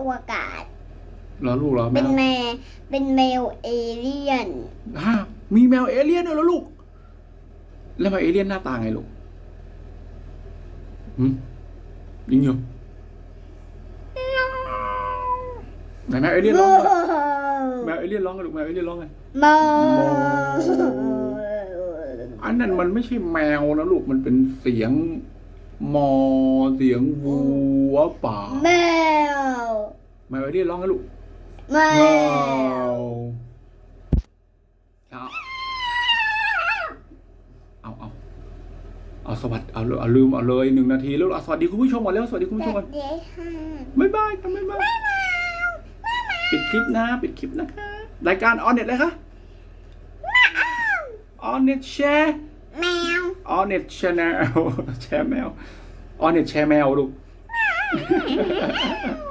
อวกาศเหรอลูกเหรอแมเป็นวแมวเป็นแมวเอเลี่ยน ฮะมีแมวเอเลี่ยนด้วยเหรอลูก แล้วแมวเอเลี่ยนหน้าตาไงลูกหืมยิงอยู่ไหนแมวเอเลี่ยนร้องเลยแมวเอเลี่ยนร้องกันลูกแมวเอเลี่ยนร้องไงมาอันนั้นมันไม่ใช่แมวนะลูกมันเป็นเสียง มอเสียงวัวป่าแมวแมวเอเลี่ยนร้องกันลูกแมแมววเอาเอาเอาเอาสวัสดีเอาเลยเอาลืมเอาเลยหนึ่งนาทีแล้วเอาสวัสดีคุณผู้ชมก่อนแล้วสวัสดีคุณผู้ชมก่อนเดี๋ยวค่ะบ๊ายบายครับบ๊ายบายปิดคลิปนะปิดคลิปนะคะรายการออนเน็ตเลยคะออนเน็ตแชร์ Honest Channel Channel Honest Channel